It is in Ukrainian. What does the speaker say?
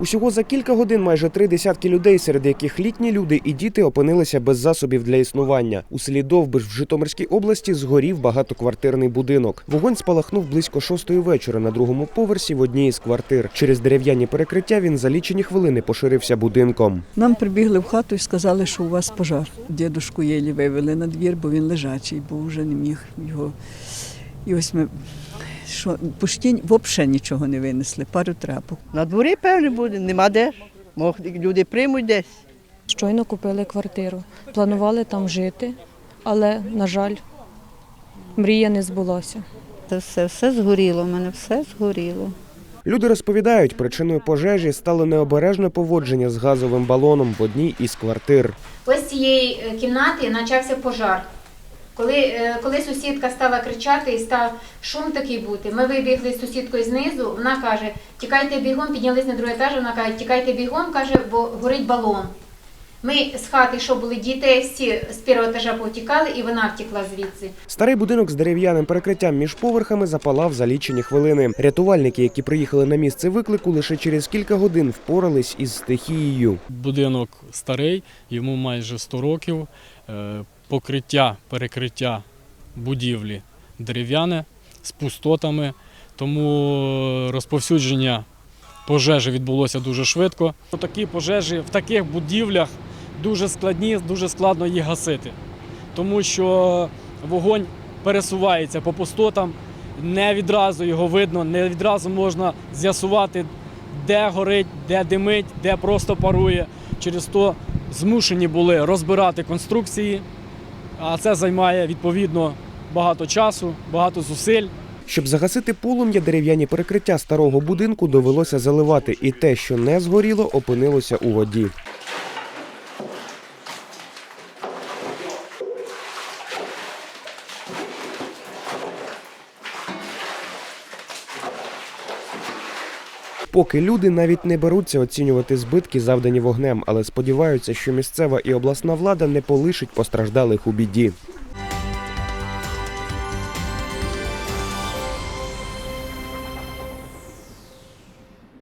Усього за кілька годин майже три десятки людей, серед яких літні люди і діти опинилися без засобів для існування. У селі Довбиш в Житомирській області згорів багатоквартирний будинок. Вогонь спалахнув близько шостої вечора на другому поверсі в одній із квартир. Через дерев'яні перекриття він за лічені хвилини поширився будинком. Нам прибігли в хату і сказали, що у вас пожар. Дідушку єлі вивели на двір, бо він лежачий, бо вже не міг його. І ось ми що, пуштінь взагалі нічого не винесли, пару трапок. На дворі, певно, буде, нема де. Мог, люди приймуть десь. Щойно купили квартиру. Планували там жити, але, на жаль, мрія не збулася. Це все, все згоріло, в мене все згоріло. Люди розповідають, причиною пожежі стало необережне поводження з газовим балоном в одній із квартир. Ось з цієї е, кімнати почався пожар. Коли, е, коли сусідка стала кричати і став шум такий бути, ми вибігли з сусідкою знизу, вона каже, тікайте бігом, піднялись на другий етаж, вона каже, тікайте бігом, каже, бо горить балон. Ми з хати, що були діти, всі з першого етажа повтікали, і вона втекла звідси. Старий будинок з дерев'яним перекриттям між поверхами запалав за лічені хвилини. Рятувальники, які приїхали на місце виклику, лише через кілька годин впорались із стихією. Будинок старий, йому майже 100 років. Покриття, перекриття будівлі дерев'яне з пустотами, тому розповсюдження пожежі відбулося дуже швидко. Такі пожежі в таких будівлях дуже складні, дуже складно їх гасити, тому що вогонь пересувається по пустотам, не відразу його видно, не відразу можна з'ясувати, де горить, де димить, де просто парує. Через то змушені були розбирати конструкції, а це займає відповідно багато часу, багато зусиль. Щоб загасити полум'я, дерев'яні перекриття старого будинку довелося заливати, і те, що не згоріло, опинилося у воді. Поки люди навіть не беруться оцінювати збитки, завдані вогнем, але сподіваються, що місцева і обласна влада не полишить постраждалих у біді.